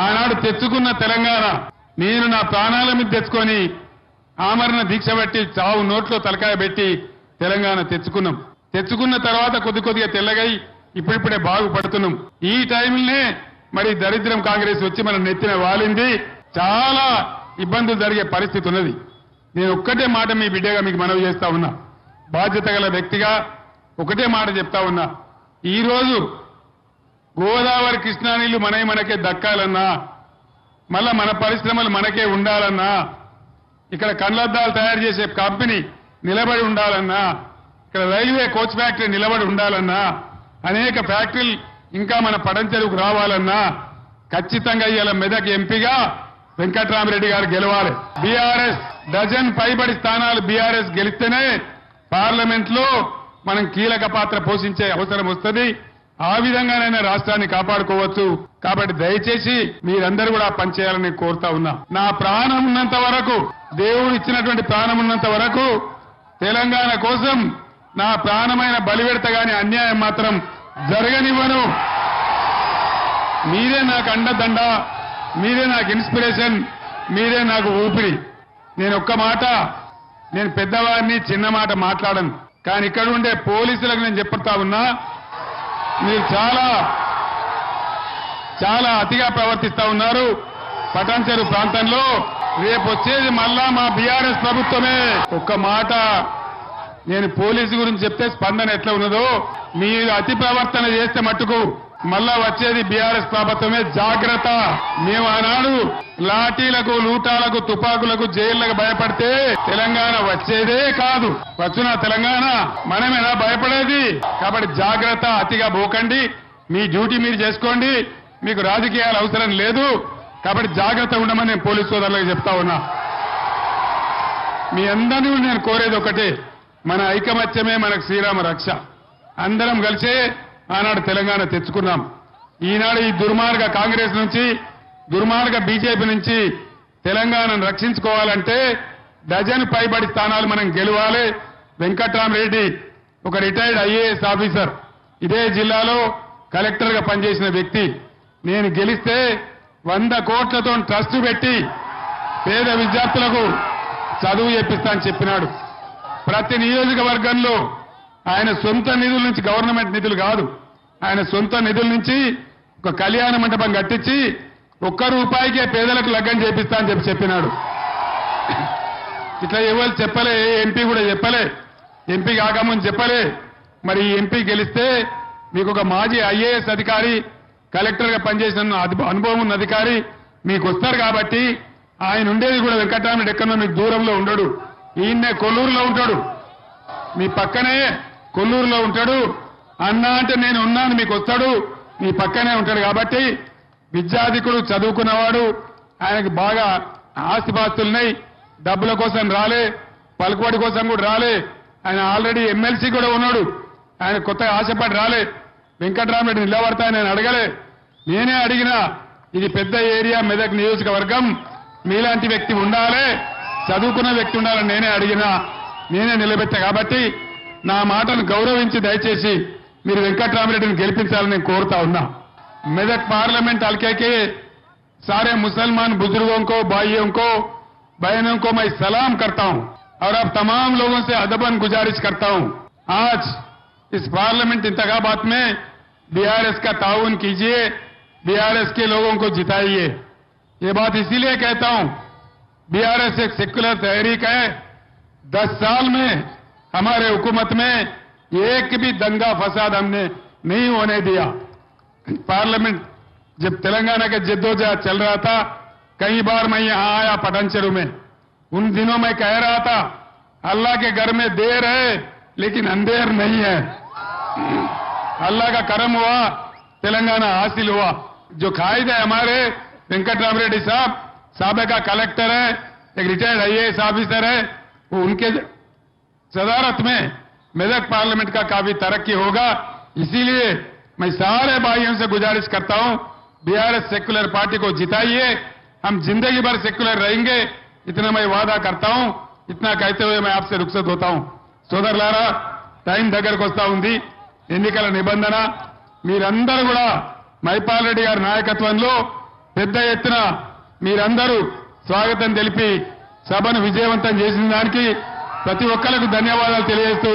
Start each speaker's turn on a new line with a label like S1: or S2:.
S1: ఆనాడు తెచ్చుకున్న తెలంగాణ నేను నా ప్రాణాల మీద తెచ్చుకొని ఆమరణ దీక్ష పెట్టి చావు నోట్లో తలకాయ పెట్టి తెలంగాణ తెచ్చుకున్నాం. తెచ్చుకున్న తర్వాత కొద్ది కొద్దిగా తెల్లగై ఇప్పుడిప్పుడే బాగుపడుతున్నాం. ఈ టైంలోనే మరి దరిద్రం కాంగ్రెస్ వచ్చి మన నెత్తిన వాలింది. చాలా ఇబ్బందులు జరిగే పరిస్థితి ఉన్నది. నేను ఒక్కటే మాట మీ బిడ్డగా మీకు మనవి చేస్తా ఉన్నా. బాధ్యత గల వ్యక్తిగా ఒకటే మాట చెప్తా ఉన్నా. ఈ రోజు గోదావరి కృష్ణా నీళ్ళు మనవి మనకే దక్కాలన్నా మళ్ళా మన పరిశ్రమలు మనకే ఉండాలన్నా ఇక్కడ కండ్లద్దాలు తయారు చేసే కంపెనీ నిలబడి ఉండాలన్నా ఇక్కడ రైల్వే కోచ్ ఫ్యాక్టరీ నిలబడి ఉండాలన్నా అనేక ఫ్యాక్టరీలు ఇంకా మన పడంచెరువుకు రావాలన్నా ఖచ్చితంగా ఇవాళ మెదక్ ఎంపీగా వెంకట్రామరెడ్డి గారు గెలవాలి. బీఆర్ఎస్ డజన్ పైబడి స్థానాలు బీఆర్ఎస్ గెలిస్తేనే పార్లమెంట్లో మనం కీలక పాత్ర పోషించే అవసరం వస్తుంది. ఆ విధంగానైనా రాష్ట్రాన్ని కాపాడుకోవచ్చు. కాబట్టి దయచేసి మీరందరూ కూడా పనిచేయాలని కోరుతా ఉన్నా. నా ప్రాణం ఉన్నంత వరకు దేవుడు ఇచ్చినటువంటి ప్రాణం ఉన్నంత వరకు తెలంగాణ కోసం నా ప్రాణమైన బలివెడత గాని అన్యాయం మాత్రం జరగనివ్వను. మీరే నాకు అండదండ మీరే నాకు ఇన్స్పిరేషన్ మీరే నాకు ఊపిరి. నేను ఒక్క మాట నేను పెద్దవారిని చిన్న మాట మాట్లాడను. కానీ ఇక్కడ ఉండే పోలీసులకు నేను చెప్తా ఉన్నా మీరు చాలా చాలా అతిగా ప్రవర్తిస్తా ఉన్నారు పటాన్చెరు ప్రాంతంలో. రేపు వచ్చేది మళ్ళా మా బీఆర్ఎస్ ప్రభుత్వమే. ఒక్క మాట నేను పోలీసు గురించి చెప్తే స్పందన ఎట్లా ఉన్నదో మీరు అతి ప్రవర్తన చేస్తే మట్టుకు మళ్ళా వచ్చేది బీఆర్ఎస్ ప్రభుత్వమే. జాగ్రత్త. మేము ఆనాడు లాఠీలకు లూటాలకు తుపాకులకు జైళ్ళకు భయపడితే తెలంగాణ వచ్చేదే కాదు. వచ్చిన తెలంగాణ? మనమేనా భయపడేది? కాబట్టి జాగ్రత్త అతిగా పోకండి. మీ డ్యూటీ మీరు చేసుకోండి. మీకు రాజకీయాలు అవసరం లేదు. కాబట్టి జాగ్రత్త ఉండమని నేను పోలీసు సోదరులకు చెప్తా ఉన్నా. మీ అందరినీ నేను కోరేది ఒకటే. మన ఐకమత్యమే మనకు శ్రీరామ రక్ష. అందరం కలిసే ఆనాడు తెలంగాణ తెచ్చుకున్నాం. ఈనాడు ఈ దుర్మార్గ కాంగ్రెస్ నుంచి దుర్మార్గ బీజేపీ నుంచి తెలంగాణను రక్షించుకోవాలంటే డజన్ పైబడి స్థానాలు మనం గెలవాలి. వెంకట్రామరెడ్డి ఒక రిటైర్డ్ ఐఏఎస్ ఆఫీసర్. ఇదే జిల్లాలో కలెక్టర్గా పనిచేసిన వ్యక్తి. నేను గెలిస్తే వంద కోట్లతో ట్రస్ట్ పెట్టి పేద విద్యార్థులకు చదువు చెప్పిస్తా అని చెప్పినాడు. ప్రతి నియోజకవర్గంలో ఆయన సొంత నిధుల నుంచి గవర్నమెంట్ నిధులు కాదు. ఆయన సొంత నిధుల నుంచి ఒక కళ్యాణ మండపం కట్టించి ఒక్క రూపాయికే పేదలకు లగ్గం చేపిస్తా అని చెప్పి చెప్పినాడు. ఇట్లా ఎవరు చెప్పలే ఏ ఎంపీ కూడా చెప్పలే ఎంపీ కాకముందు చెప్పలే. మరి ఈ ఎంపీ గెలిస్తే మీకు ఒక మాజీ ఐఏఎస్ అధికారి కలెక్టర్గా పనిచేసిన అనుభవం ఉన్న అధికారి మీకు వస్తారు కాబట్టి ఆయన ఉండేది కూడా వెంకటరామరెడ్డి ఎక్కడో మీకు దూరంలో ఉండడు. ఈయన్నే కొల్లూరులో ఉంటాడు. మీ పక్కనే కొల్లూరులో ఉంటాడు. అన్నా అంటే నేను ఉన్నాను మీకు వస్తాడు. మీ పక్కనే ఉంటాడు కాబట్టి విద్యాధికుడు చదువుకున్నవాడు ఆయనకు బాగా ఆస్తిపాస్తులున్నాయి. డబ్బుల కోసం రాలే పలుకుబడి కోసం కూడా రాలే. ఆయన ఆల్రెడీ ఎమ్మెల్సీ కూడా ఉన్నాడు. ఆయన కొత్తగా ఆశపడి రాలే. వెంకటరామరెడ్డి నిలబడతా నేను అడగలే. నేనే అడిగినా ఇది పెద్ద ఏరియా మెదక్ నియోజకవర్గం. మీలాంటి వ్యక్తి ఉండాలి. చదువుకున్న వ్యక్తి ఉండాలని నేనే అడిగినా నేనే నిలబెట్టా కాబట్టి నా మాటను గౌరవించి దయచేసి మీరు వెంకట్రామరెడ్డిని గెలిపించాలని నేను కోరుతా ఉన్నా మెదక్ పార్లమెంట్ हल्के के सारे मुसलमान बुजुर्गों को भाइयों को बहनों को मैं सलाम करता हूं और अब तमाम लोगों से अदबन गुजारिश करता हूं आज इस पार्लियामेंट इंतखाबात में बीआरएस का ताउन कीजिए बीआरएस के लोगों को जिताइए ये बात इसीलिए कहता हूं बीआरएस एक सेक्युलर तहरीक है दस साल में हमारे हुकूमत में एक भी दंगा फसाद हमने नहीं होने दिया। पार्लियामेंट जब तेलंगाना के जद्दोजहद चल रहा था, कई बार मैं यहाँ आया पटनचेरू में। उन दिनों में कह रहा था, अल्लाह के घर में देर है, लेकिन अंधेर नहीं है। अल्लाह का करम हुआ, तेलंगाना हासिल हुआ। जो कायद है हमारे वेंकट राम रेड्डी साहब सबका कलेक्टर है, एक रिटायर्ड आईएएस ऑफिसर है, वो उनके सदारत में मेदक पार्लियामेंट का काफी तरक्की होगा इसीलिए मैं सारे भाइयों से गुजारिश करता हूं बीआरएस सेक्युलर पार्टी को जिताइए हम जिंदगी भर सेक्युलर रहेंगे इतना मैं वादा करता हूं इतना कहते हुए मैं आपसे रुखसत होता हूं సోదరులారా టైం దగ్గరకు వస్తా ఉంది ఎన్నికల నిబంధన మీరందరూ కూడా మైపాల్ రెడ్డి గారి నాయకత్వంలో పెద్ద ఎత్తున మీరందరూ స్వాగతం తెలిపి సభను విజయవంతం చేసిన దానికి ప్రతి ఒక్కరికి ధన్యవాదాలు తెలియజేస్తూ